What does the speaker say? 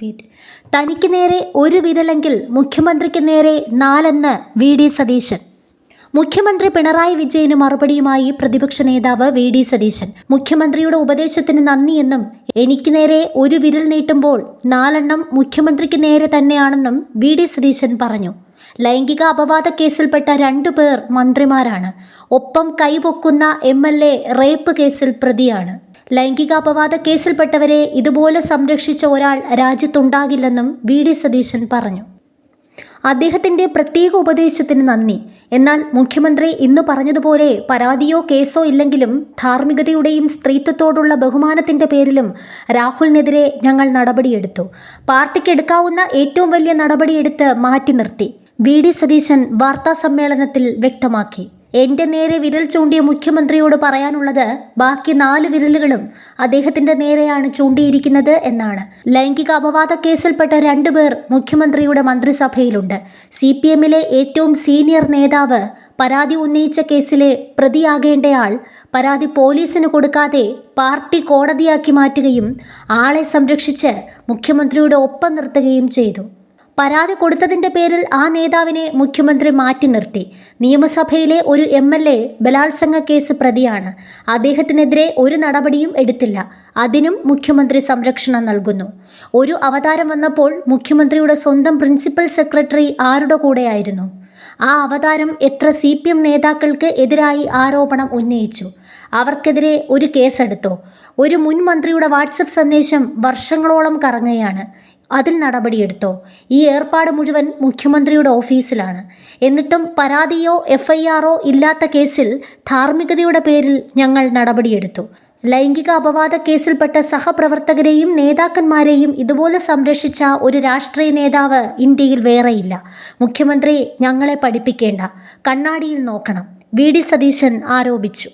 Repeat തനിക്ക് നേരെ ഒരു വിരലെങ്കിൽ മുഖ്യമന്ത്രിക്ക് നേരെ നാലെന്ന് വി ഡി സതീശൻ. മുഖ്യമന്ത്രി പിണറായി വിജയന് മറുപടിയുമായി പ്രതിപക്ഷ നേതാവ് വി ഡി സതീശൻ. മുഖ്യമന്ത്രിയുടെ ഉപദേശത്തിന് നന്ദിയെന്നും എനിക്ക് നേരെ ഒരു വിരൽ നീട്ടുമ്പോൾ നാലെണ്ണം മുഖ്യമന്ത്രിക്ക് നേരെ തന്നെയാണെന്നും വി ഡി സതീശൻ പറഞ്ഞു. ലൈംഗിക അപവാദ കേസിൽപ്പെട്ട രണ്ടു പേർ മന്ത്രിമാരാണ്. ഒപ്പം കൈപൊക്കുന്ന എം എൽ എ റേപ്പ് കേസിൽ പ്രതിയാണ്. ലൈംഗിക അപവാദ കേസിൽപ്പെട്ടവരെ ഇതുപോലെ സംരക്ഷിച്ച ഒരാൾ രാജ്യത്തുണ്ടാകില്ലെന്നും വി. ഡി. സതീശൻ പറഞ്ഞു. അദ്ദേഹത്തിന്റെ പ്രത്യേക ഉപദേശത്തിന് നന്ദി. എന്നാൽ മുഖ്യമന്ത്രി ഇന്ന് പറഞ്ഞതുപോലെ പരാതിയോ കേസോ ഇല്ലെങ്കിലും ധാർമ്മികതയുടെയും സ്ത്രീത്വത്തോടുള്ള ബഹുമാനത്തിന്റെ പേരിലും രാഹുലിനെതിരെ ഞങ്ങൾ നടപടിയെടുത്തു. പാർട്ടിക്ക് എടുക്കാവുന്ന ഏറ്റവും വലിയ നടപടിയെടുത്ത് മാറ്റി നിർത്തി. വി ഡി സതീശൻ വാർത്താ സമ്മേളനത്തിൽ വ്യക്തമാക്കി. എന്റെ നേരെ വിരൽ ചൂണ്ടിയ മുഖ്യമന്ത്രിയോട് പറയാനുള്ളത് ബാക്കി നാല് വിരലുകളും അദ്ദേഹത്തിന്റെ നേരെയാണ് ചൂണ്ടിയിരിക്കുന്നത് എന്നാണ്. ലൈംഗിക അപവാദ കേസിൽപ്പെട്ട രണ്ടുപേർ മുഖ്യമന്ത്രിയുടെ മന്ത്രിസഭയിലുണ്ട്. സി പി എമ്മിലെ ഏറ്റവും സീനിയർ നേതാവ് പരാതി ഉന്നയിച്ച കേസിലെ പ്രതിയാകേണ്ടയാൾ പരാതി പോലീസിന് കൊടുക്കാതെ പാർട്ടി കോടതിയാക്കി മാറ്റുകയും ആളെ സംരക്ഷിച്ച് മുഖ്യമന്ത്രിയുടെ ഒപ്പം നിർത്തുകയും ചെയ്തു. പരാതി കൊടുത്തതിന്റെ പേരിൽ ആ നേതാവിനെ മുഖ്യമന്ത്രി മാറ്റി നിർത്തി. നിയമസഭയിലെ ഒരു എം എൽ എ ബലാത്സംഗ കേസ് പ്രതിയാണ്. അദ്ദേഹത്തിനെതിരെ ഒരു നടപടിയും എടുത്തില്ല. അതിനും മുഖ്യമന്ത്രി സംരക്ഷണം നൽകുന്നു. ഒരു അവതാരം വന്നപ്പോൾ മുഖ്യമന്ത്രിയുടെ സ്വന്തം പ്രിൻസിപ്പൽ സെക്രട്ടറി ആരുടെ കൂടെയായിരുന്നു? ആ അവതാരം എത്ര സി പി എം നേതാക്കൾക്ക് എതിരായി ആരോപണം ഉന്നയിച്ചു? അവർക്കെതിരെ ഒരു കേസെടുത്തോ? ഒരു മുൻ മന്ത്രിയുടെ വാട്സപ്പ് സന്ദേശം വർഷങ്ങളോളം കറങ്ങുകയാണ്. അതിൽ നടപടിയെടുത്തോ. ഈ ഏർപ്പാട് മുഴുവൻ മുഖ്യമന്ത്രിയുടെ ഓഫീസിലാണ്. എന്നിട്ടും പരാതിയോ എഫ് ഐ ആറോ ഇല്ലാത്ത കേസിൽ ധാർമ്മികതയുടെ പേരിൽ ഞങ്ങൾ നടപടിയെടുത്തു. ലൈംഗിക അപവാദ കേസിൽപ്പെട്ട സഹപ്രവർത്തകരെയും നേതാക്കന്മാരെയും ഇതുപോലെ സംരക്ഷിച്ച ഒരു രാഷ്ട്രീയ നേതാവ് ഇന്ത്യയിൽ വേറെയില്ല. മുഖ്യമന്ത്രി ഞങ്ങളെ പഠിപ്പിക്കേണ്ട. കണ്ണാടിയിൽ നോക്കണം. വി. ഡി. സതീശൻ ആരോപിച്ചു.